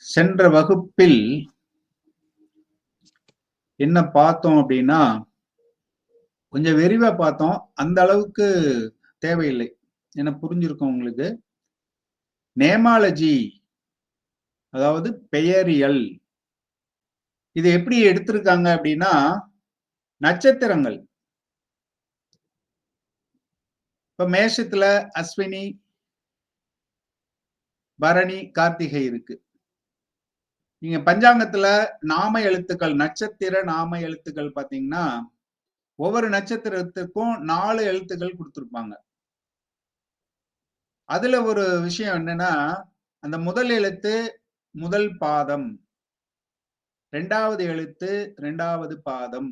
சென்ற வகுப்பில் என்ன பார்த்தோம் அப்படின்னா கொஞ்சம் விரிவா பார்த்தோம். அந்த அளவுக்கு தேவையில்லை. என்ன புரிஞ்சிருக்கும் உங்களுக்கு? நேமாலஜி அதாவது பெயரியல். இது எப்படி எடுத்திருக்காங்க அப்படின்னா நட்சத்திரங்கள். இப்ப மேஷத்துல அஸ்வினி பரணி கார்த்திகை இருக்கு. நீங்க பஞ்சாங்கத்துல நாம எழுத்துக்கள் நட்சத்திர நாம எழுத்துக்கள் பாத்தீங்கன்னா ஒவ்வொரு நட்சத்திரத்துக்கும் நாலு எழுத்துக்கள் கொடுத்துருப்பாங்க. அதுல ஒரு விஷயம் என்னன்னா அந்த முதல் எழுத்து முதல் பாதம் ரெண்டாவது எழுத்து ரெண்டாவது பாதம்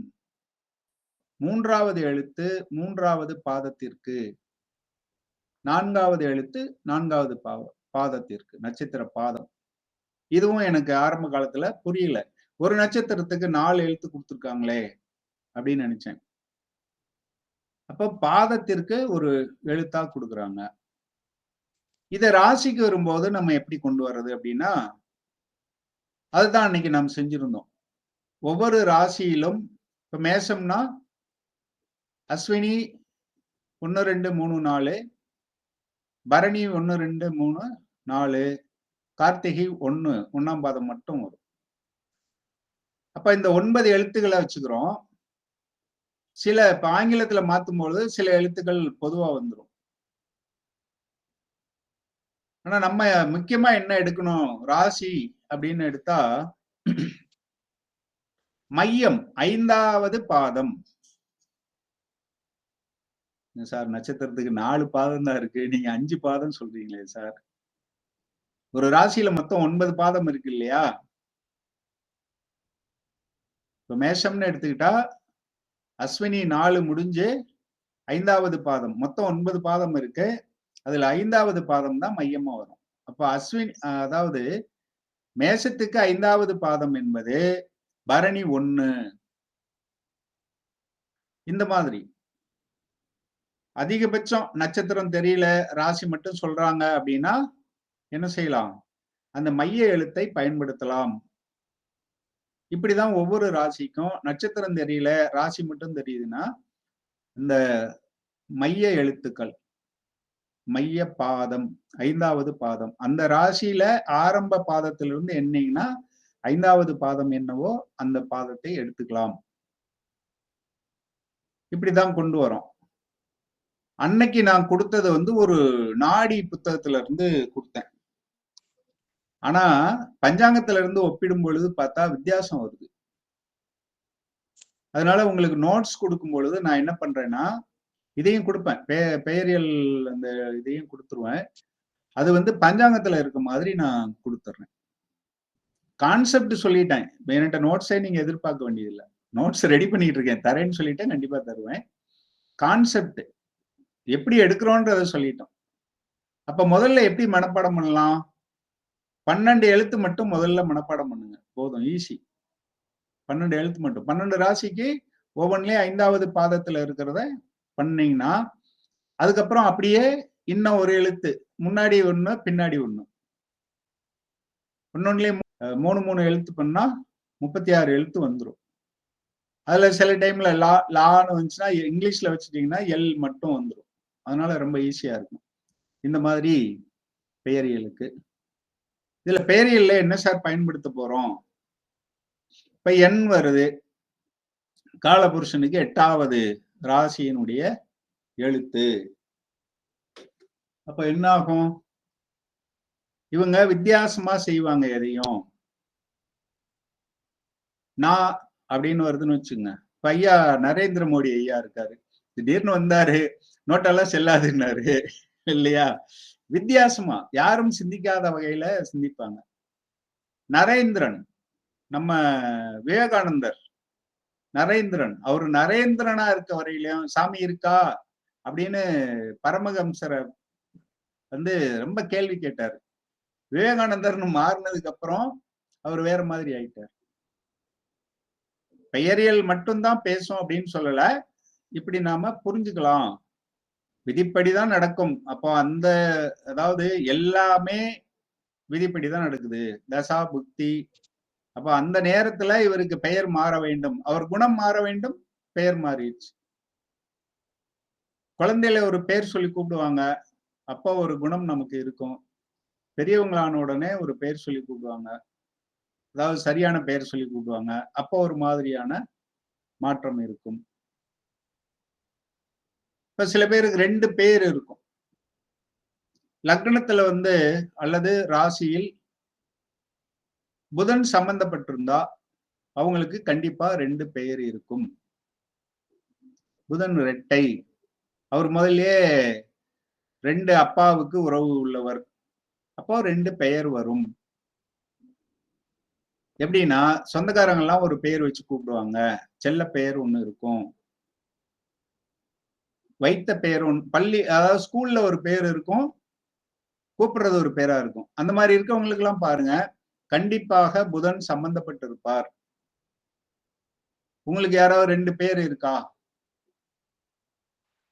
மூன்றாவது எழுத்து மூன்றாவது பாதத்திற்கு நான்காவது எழுத்து நான்காவது பாவ பாதத்திற்கு நட்சத்திர பாதம். இதுவும் எனக்கு ஆரம்ப காலத்துல புரியல. ஒரு நட்சத்திரத்துக்கு நாலு எழுத்து கொடுத்துருக்காங்களே அப்படின்னு நினைச்சேன். அப்ப பாதத்திற்கு ஒரு எழுத்தா கொடுக்குறாங்க. இத ராசிக்கு வரும்போது நம்ம எப்படி கொண்டு வர்றது அப்படின்னா அதுதான் அன்னைக்கு நாம் செஞ்சிருந்தோம். ஒவ்வொரு ராசியிலும் இப்ப மேசம்னா அஸ்வினி ஒன்று ரெண்டு மூணு நாலு பரணி ஒன்னு ரெண்டு மூணு நாலு கார்த்திகை ஒன்னு ஒன்றாம் பாதம் மட்டும் வரும். அப்ப இந்த ஒன்பது எழுத்துக்களை வச்சுக்கிறோம். சில இப்ப ஆங்கிலத்துல மாத்தும்பொழுது சில எழுத்துக்கள் பொதுவா வந்துடும் ஆனா நம்ம முக்கியமா என்ன எடுக்கணும்? ராசி அப்படின்னு எடுத்தா மையம் ஐந்தாவது பாதம். சார் நட்சத்திரத்துக்கு நாலு பாதம் தான் இருக்கு. நீங்க அஞ்சு பாதம் சொல்றீங்களே சார். ஒரு ராசியில மொத்தம் ஒன்பது பாதம் இருக்கு இல்லையா? இப்ப மேஷம்னு எடுத்துக்கிட்டா அஸ்வினி நாலு முடிஞ்சு ஐந்தாவது பாதம். மொத்தம் ஒன்பது பாதம் இருக்கு. அதுல ஐந்தாவது பாதம் தான் மையமா வரும். அப்ப அஸ்வினி அதாவது மேஷத்துக்கு ஐந்தாவது பாதம் என்பது பரணி ஒண்ணு. இந்த மாதிரி. அதிகபட்சம் நட்சத்திரம் தெரியல. ராசி மட்டும் சொல்றாங்க அப்படின்னா என்ன செய்யலாம்? அந்த மைய எழுத்தை பயன்படுத்தலாம். இப்படிதான் ஒவ்வொரு ராசிக்கும் நட்சத்திரம் தெரியல ராசி மட்டும் தெரியுதுன்னா இந்த மைய எழுத்துக்கள் மைய பாதம் ஐந்தாவது பாதம். அந்த ராசியில ஆரம்ப பாதத்திலிருந்து என்னீங்கன்னா ஐந்தாவது பாதம் என்னவோ அந்த பாதத்தை எடுத்துக்கலாம். இப்படிதான் கொண்டு வரோம். அன்னைக்கு நான் கொடுத்தது வந்து ஒரு நாடி புத்தகத்துல இருந்து கொடுத்தேன். ஆனா பஞ்சாங்கத்துல இருந்து ஒப்பிடும் பொழுது பார்த்தா வித்தியாசம் வருது. அதனால உங்களுக்கு நோட்ஸ் கொடுக்கும் பொழுது நான் என்ன பண்றேன்னா இதையும் கொடுப்பேன். பெ பெயரியல் அந்த இதையும் கொடுத்துருவேன். அது வந்து பஞ்சாங்கத்துல இருக்க மாதிரி நான் கொடுத்துட்றேன் கான்செப்ட் சொல்லிட்டேன். என்கிட்ட நோட்ஸே நீங்க எதிர்பார்க்க வேண்டியதில்லை. நோட்ஸ் ரெடி பண்ணிட்டு இருக்கேன் தரேன்னு சொல்லிட்டேன். கண்டிப்பா தருவேன். கான்செப்ட் எப்படி எடுக்கிறோன்றத சொல்லிட்டோம். அப்ப முதல்ல எப்படி மனப்பாடம் பண்ணலாம்? பன்னெண்டு எழுத்து மட்டும் முதல்ல மனப்பாடம் பண்ணுங்க. போதும் ஈஸி பன்னெண்டு எழுத்து மட்டும். பன்னெண்டு ராசிக்கு ஒவ்வொன்றிலையும் ஐந்தாவது பாதத்துல இருக்கிறத பண்ணீங்கன்னா அதுக்கப்புறம் அப்படியே இன்னும் ஒரு எழுத்து முன்னாடி ஒண்ணு பின்னாடி ஒண்ணு. ஒன்னொன்னுலயே மூணு மூணு எழுத்து பண்ணா முப்பத்தி ஆறு எழுத்து வந்துடும் அதுல சில டைம்ல லா லான்னு வந்துச்சுன்னா இங்கிலீஷ்ல வச்சுட்டீங்கன்னா எல் மட்டும் வந்துடும் அதனால ரொம்ப ஈஸியா இருக்கும். இந்த மாதிரி பெயரியலுக்கு இதுல பெயரியல்ல என்ன சார் பயன்படுத்த போறோம்? இப்ப எண் வருது. காலபுருஷனுக்கு எட்டாவது ராசியினுடைய எழுத்து. அப்ப என்ன ஆகும்? இவங்க வித்தியாசமா செய்வாங்க எதையும். நான் அப்படின்னு வருதுன்னு வச்சுங்க இப்ப ஐயா நரேந்திர மோடி ஐயா இருக்காரு. திடீர்னு வந்தாரு. நோட்டெல்லாம் செல்லாதுன்னாரு. இல்லையா? வித்தியாசமா யாரும் சிந்திக்காத வகையில சிந்திப்பாங்க. நரேந்திரன் நம்ம விவேகானந்தர் நரேந்திரன் அவர் நரேந்திரனா இருக்க வரையிலையும் சாமி இருக்கா? அப்படின்னு பரமஹம்சரை வந்து ரொம்ப கேள்வி கேட்டாரு. விவேகானந்தர்னு மாறினதுக்கு அப்புறம் அவர் வேற மாதிரி ஆயிட்டார். பெயரியல் மட்டும்தான் பேசும் அப்படின்னு சொல்லல. இப்படி நாம புரிஞ்சுக்கலாம். விதிப்படிதான் நடக்கும். அப்போ அந்த அதாவது எல்லாமே விதிப்படிதான் நடக்குது. தசா புக்தி. அப்போ அந்த நேரத்துல இவருக்கு பெயர் மாற வேண்டும். அவர் குணம் மாற வேண்டும் பெயர் மாறிடுச்சு. குழந்தையில ஒரு பெயர் சொல்லி கூப்பிடுவாங்க. அப்போ ஒரு குணம் நமக்கு இருக்கும். பெரியவங்களான உடனே ஒரு பெயர் சொல்லி கூப்பிடுவாங்க. அதாவது சரியான பெயர் சொல்லி கூப்பிடுவாங்க. அப்போ ஒரு மாதிரியான மாற்றம் இருக்கும். இப்ப சில பேருக்கு ரெண்டு பேர் இருக்கும். லக்னத்துல வந்து அல்லது ராசியில் புதன் சம்பந்தப்பட்டிருந்தா அவங்களுக்கு கண்டிப்பா ரெண்டு பெயர் இருக்கும். புதன் ரெட்டை அவர் முதல்லயே ரெண்டு அப்பாவுக்கு உறவு உள்ளவர். அப்போ ரெண்டு பெயர் வரும். எப்படின்னா சொந்தக்காரங்க எல்லாம் ஒரு பெயர் வச்சு கூப்பிடுவாங்க. செல்ல பெயர் ஒண்ணு இருக்கும். வைத்த பெயர் ஒன்று பள்ளி அதாவது ஸ்கூல்ல ஒரு பேர் இருக்கும் கூப்பிடுறது ஒரு பேரா இருக்கும். அந்த மாதிரி இருக்கவங்களுக்கு எல்லாம் பாருங்க கண்டிப்பாக புதன் சம்பந்தப்பட்டிருப்பார். உங்களுக்கு யாராவது ரெண்டு பேர் இருக்கா?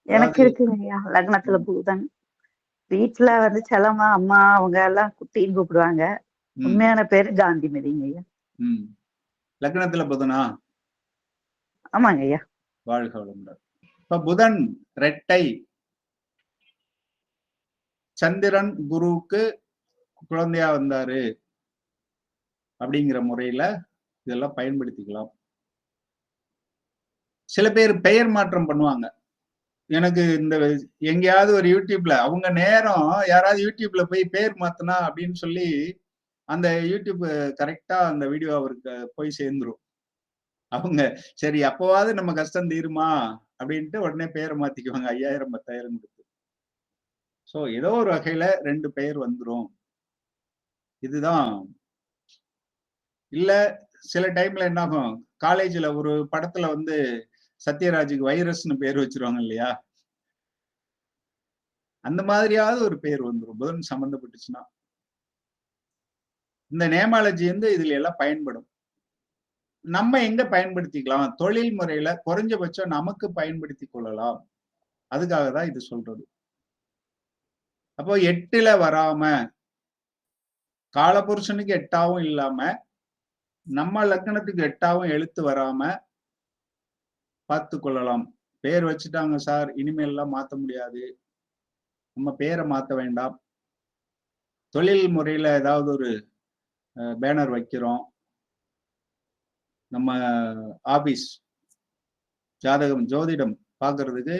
எனக்கு இருக்குங்க ஐயா லக்னத்துல புதன். வீட்டுல வந்து செல்லம்மா அம்மா அவங்க எல்லாம் குட்டின்னு கூப்பிடுவாங்க. உண்மையான பேரு காந்திமதிங்க ஐயா. ம். லக்னத்துல புதனா? ஆமாங்க ஐயா. வாழ்க வளமுடன். இப்ப புதன் ரெட்டை சந்திரன் குருவுக்கு குழந்தையா வந்தாரு. அப்படிங்கிற முறையில இதெல்லாம் பயன்படுத்திக்கலாம். சில பேர் பெயர் மாற்றம் பண்ணுவாங்க. எனக்கு இந்த எங்கேயாவது ஒரு யூடியூப்ல அவங்க நேரம் யாராவது யூடியூப்ல போய் பேர் மாத்தினா அப்படின்னு சொல்லி அந்த யூடியூப் கரெக்டா அந்த வீடியோ அவருக்கு போய் சேர்ந்துரும். அவங்க சரி அப்போவாவது நம்ம கஷ்டம் தீருமா? அப்படின்ட்டு உடனே பேரை மாத்திக்குவாங்க. ஐயாயிரம் பத்தாயிரம் கொடுத்து. சோ ஏதோ ஒரு வகையில ரெண்டு பெயர் வந்துரும். இதுதான். இல்ல சில டைம்ல என்ன ஆகும் காலேஜ்ல ஒரு படத்துல வந்து சத்யராஜுக்கு வைரஸ்னு பேர் வச்சிருவாங்க இல்லையா? அந்த மாதிரியாவது ஒரு பேர் வந்துரும். புதன் சம்மந்தப்பட்டுச்சுன்னா இந்த நேமாலஜி வந்து இதுல எல்லாம் பயன்படும். நம்ம எங்க பயன்படுத்திக்கலாம்? தொழில் முறையில குறைஞ்சபட்சம் நமக்கு பயன்படுத்தி கொள்ளலாம். அதுக்காக தான் இது சொல்றது. அப்போ எட்டுல வராம காலபுருஷனுக்கு எட்டாவும் இல்லாம நம்ம லக்னத்துக்கு எட்டாவும் எழுத்து வராம பார்த்து கொள்ளலாம். பேர் வச்சுட்டாங்க சார் இனிமேல் எல்லாம் மாத்த முடியாது. நம்ம பேரை மாத்த வேண்டாம். தொழில் முறையில ஏதாவது ஒரு பேனர் வைக்கிறோம். நம்ம ஆபீஸ் ஜாதகம் ஜோதிடம் பார்க்கறதுக்கு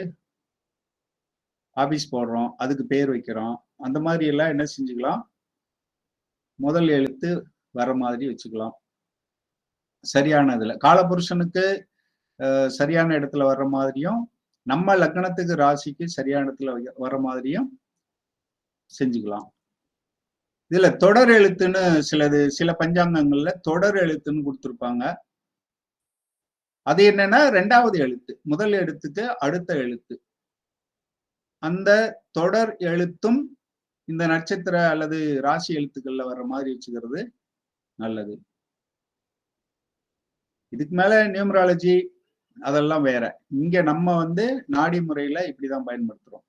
ஆபீஸ் போடுறோம் அதுக்கு பேர் வைக்கிறோம். அந்த மாதிரி எல்லாம் என்ன செஞ்சுக்கலாம்? முதல் எழுத்து வர மாதிரி வச்சுக்கலாம். சரியானதுல. காலபுருஷனுக்கு சரியான இடத்துல வர்ற மாதிரியும் நம்ம லக்னத்துக்கு ராசிக்கு சரியான இடத்துல வர மாதிரியும் செஞ்சுக்கலாம். இதுல தொடர் எழுத்துன்னு சிலது சில பஞ்சாங்கங்கள்ல தொடர் எழுத்துன்னு கொடுத்துருப்பாங்க. அது என்னன்னா ரெண்டாவது எழுத்து. முதல் எழுத்துக்கு அடுத்த எழுத்து. அந்த தொடர் எழுத்தும் இந்த நட்சத்திர அல்லது ராசி எழுத்துக்கள்ல வர்ற மாதிரி வச்சுக்கிறது நல்லது. இதுக்கு மேல நியூமராலஜி அதெல்லாம் வேற. இங்க நம்ம வந்து நாடி முறையில இப்படிதான் பயன்படுத்துறோம்.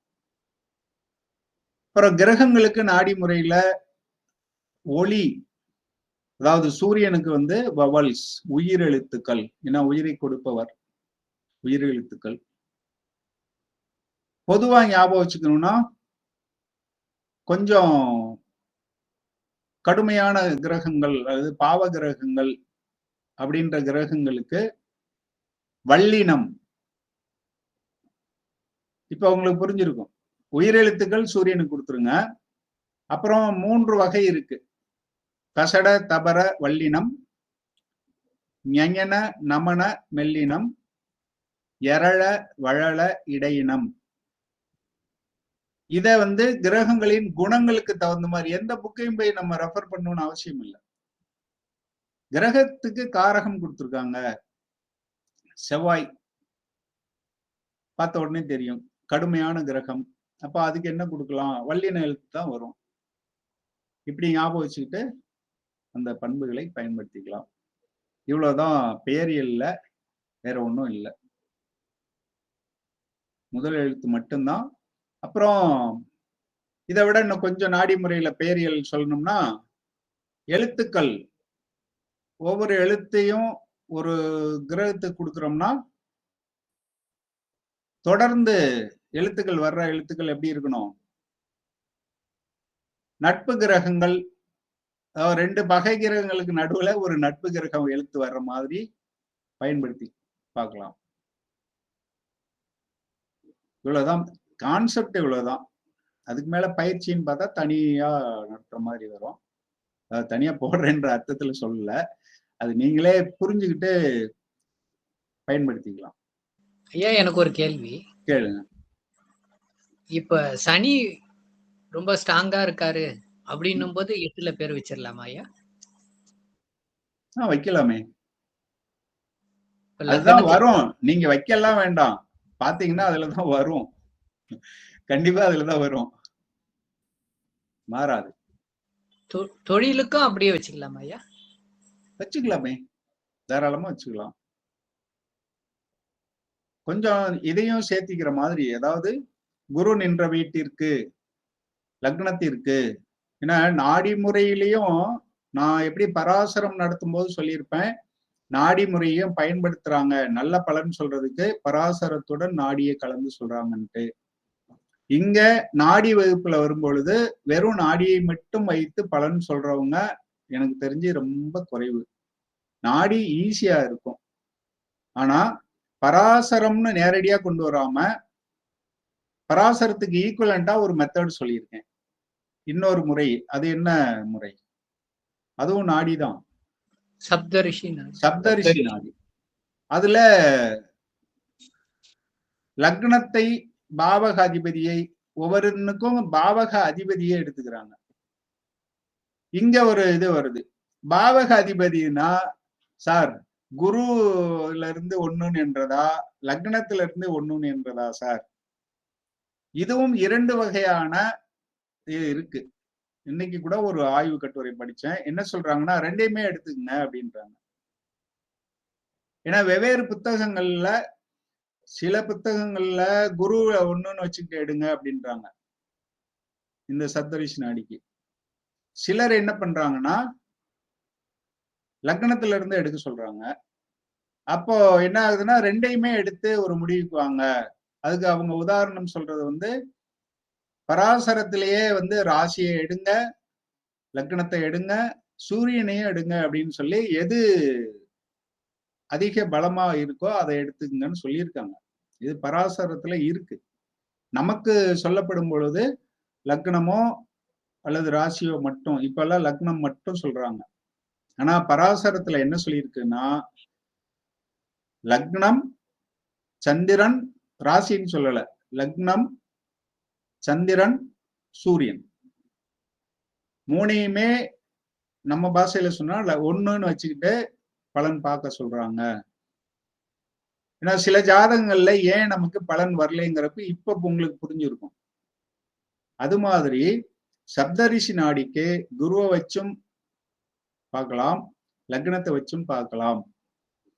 அப்புறம் கிரகங்களுக்கு நாடி முறையில ஒளி அதாவது சூரியனுக்கு வந்து வவல்ஸ் உயிரெழுத்துக்கள். ஏன்னா உயிரை கொடுப்பவர். உயிரெழுத்துக்கள். பொதுவா ஞாபகம் வச்சுக்கணும்னா கொஞ்சம் கடுமையான கிரகங்கள் அதாவது பாவ கிரகங்கள் அப்படின்ற கிரகங்களுக்கு வள்ளினம் இப்ப உங்களுக்கு புரிஞ்சிருக்கும். உயிரெழுத்துக்கள் சூரியனுக்கு கொடுத்துருங்க. அப்புறம் மூன்று வகை இருக்கு. கசட தபர வல்லினம் ஞஞன நமன மெல்லினம் எரள வழல இடையினம். இத வந்து கிரகங்களின் குணங்களுக்கு தகுந்த மாதிரி எந்த புக்கையும் போய் நம்ம ரெஃபர் பண்ணணும்னு அவசியம் இல்லை. கிரகத்துக்கு காரகம் கொடுத்துருக்காங்க. செவ்வாய். பார்த்த உடனே தெரியும். கடுமையான கிரகம். அப்ப அதுக்கு என்ன கொடுக்கலாம்? வல்லின எழுத்து தான் வரும். இப்படி ஞாபகம் வச்சுக்கிட்டு அந்த பண்புகளை பயன்படுத்திக்கலாம். இவ்வளவுதான் பெயரியல்ல வேற ஒன்றும் இல்லை. முதல் எழுத்து மட்டும்தான். அப்புறம் இதை விட இன்னும் கொஞ்சம் நாடி முறையில பெயரியல் சொல்லணும்னா எழுத்துக்கள். ஒவ்வொரு எழுத்தையும் ஒரு கிரகத்துக்கு கொடுக்குறோம்னா தொடர்ந்து எழுத்துக்கள் வர்ற எழுத்துக்கள் எப்படி இருக்கணும்? நட்பு கிரகங்கள் ரெண்டு பகை கிரகங்களுக்கு நடுவுல ஒரு நட்பு கிரகம் எழுத்து வர்ற மாதிரி பயன்படுத்தி பார்க்கலாம். இவ்வளவுதான். கான்செப்ட் இவ்வளவுதான். அதுக்கு மேல பயிற்சின்னு பார்த்தா தனியா நடத்துற மாதிரி வரும். அது தனியா போடுறேன்ற அர்த்தத்துல சொல்லல. அது நீங்களே புரிஞ்சுக்கிட்டு பயன்படுத்திக்கலாம். ஐயா எனக்கு ஒரு கேள்வி. கேளுங்க. இப்ப சனி ரொம்ப ஸ்ட்ராங்கா இருக்காரு. அப்படின்னும் போது எட்டுல பேர் வச்சிடலாமா ஐயா? வைக்கலாமே. அதுதான் வரும். நீங்க வைக்கலாம் வேண்டாம். பாத்தீங்கன்னா அதுலதான் வரும். கண்டிப்பா அதுலதான் வரும். மாறாது. தொழிலுக்கும் அப்படியே வச்சுக்கலாமா ஐயா? வச்சுக்கலாமே. தாராளமா வச்சுக்கலாம். கொஞ்சம் இதையும் சேர்த்திக்கிற மாதிரி அதாவது குரு நின்ற வீட்டிற்கு லக்னத்திற்கு ஏன்னா நாடி முறையிலையும் நான் எப்படி பராசரம் நடத்தும் போது சொல்லியிருப்பேன் நாடி முறையையும் பயன்படுத்துறாங்க. நல்ல பலன் சொல்றதுக்கு பராசரத்துடன் நாடியை கலந்து சொல்றாங்கன்ட்டு. இங்க நாடி வகுப்புல வரும்பொழுது வெறும் நாடியை மட்டும் வைத்து பலன் சொல்றவங்க எனக்கு தெரிஞ்சு ரொம்ப குறைவு. நாடி ஈஸியா இருக்கும். ஆனா பராசரம்னு நேரடியா கொண்டு வராம பராசரத்துக்கு ஈக்குவலண்டா ஒரு மெத்தட் சொல்லியிருக்கேன். இன்னொரு முறை அது என்ன முறை? அதுவும் நாடிதான் சப்தரிஷி சப்தரிஷி நாடி. அதுல லக்னத்தை பாவக அதிபதியை ஒவ்வொருனுக்கும் பாவக அதிபதியை எடுத்துக்கிறாங்க. இங்க ஒரு இது வருது. பாவக அதிபதினா சார் குருல இருந்து ஒண்ணுன்னு என்றதா லக்னத்துல இருந்து ஒண்ணுன்னு என்றதா சார்? இதுவும் இரண்டு வகையான இருக்கு. இன்னைக்கு கூட ஒரு ஆய்வு கட்டுரை படிச்சேன். என்ன சொல்றாங்கன்னா ரெண்டையுமே எடுத்துக்கங்க அப்படின்றாங்க. ஏன்னா வெவ்வேறு புத்தகங்கள்ல சில புத்தகங்கள்ல குரு ஒண்ணுன்னு வச்சுக்கிட்டு எடுங்க அப்படின்றாங்க. இந்த சப்தரிஷி நாடிக்கு. சிலர் என்ன பண்றாங்கன்னா லக்னத்துல இருந்து எடுக்க சொல்றாங்க. அப்போ என்ன ஆகுதுன்னா ரெண்டையுமே எடுத்து ஒரு முடிவுக்கு வாங்க. அதுக்கு அவங்க உதாரணம் சொல்றது வந்து பராசரத்திலேயே வந்து ராசியை எடுங்க லக்னத்தை எடுங்க சூரியனையும் எடுங்க அப்படின்னு சொல்லி எது அதிக பலமா இருக்கோ அதை எடுத்துக்கங்கன்னு சொல்லியிருக்காங்க. இது பராசரத்துல இருக்கு. நமக்கு சொல்லப்படும் பொழுது லக்னமோ அல்லது ராசியோ மட்டும் இப்பெல்லாம் லக்னம் மட்டும் சொல்றாங்க. ஆனா பராசரத்துல என்ன சொல்லியிருக்குன்னா லக்னம் சந்திரன் ராசின்னு சொல்லல. லக்னம் சந்திரன் சூரியன். மூணையுமே நம்ம பாஷையில சொன்னா ஒண்ணுன்னு வச்சுக்கிட்டு பலன் பார்க்க சொல்றாங்க. ஏன்னா சில ஜாதகங்கள்ல ஏன் நமக்கு பலன் வரலைங்கிறப்ப இப்ப உங்களுக்கு புரிஞ்சிருக்கும். அது மாதிரி சப்தரிஷி நாடிக்கு குருவை வச்சும் பார்க்கலாம் லக்னத்தை வச்சும் பார்க்கலாம்.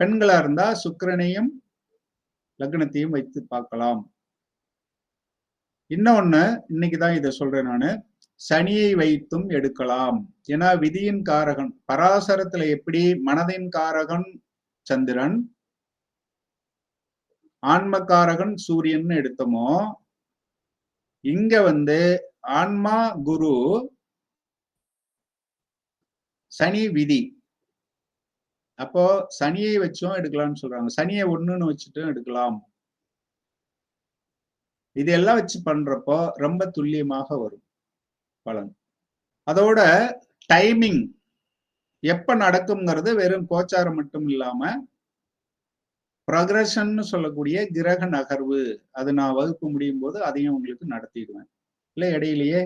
பெண்களா இருந்தா சுக்கரனையும் லக்னத்தையும் வைத்து பார்க்கலாம். இன்னொன்னு இன்னைக்கு தான் இதை சொல்றேன் நான். சனியை வைத்தும் எடுக்கலாம். ஏன்னா விதியின் காரகன் பராசரத்துல எப்படி மனதின் காரகன் சந்திரன் ஆன்மக்காரகன் சூரியன் எடுத்தோமோ இங்க வந்து ஆன்மா குரு சனி விதி. அப்போ சனியை வச்சும் எடுக்கலாம்னு சொல்றாங்க. சனியை ஒண்ணுன்னு வச்சுட்டும் எடுக்கலாம். இதெல்லாம் வச்சு பண்றப்போ ரொம்ப துல்லியமாக வரும் பலன். அதோட டைமிங் எப்ப நடக்குங்கிறது வெறும் கோச்சாரம் மட்டும் இல்லாம ப்ரொக்ரஷன் சொல்லக்கூடிய கிரக நகர்வு அது நான் வகுப்பு முடியும் போது அதையும் உங்களுக்கு நடத்திடுவேன். இல்லை இடையிலேயே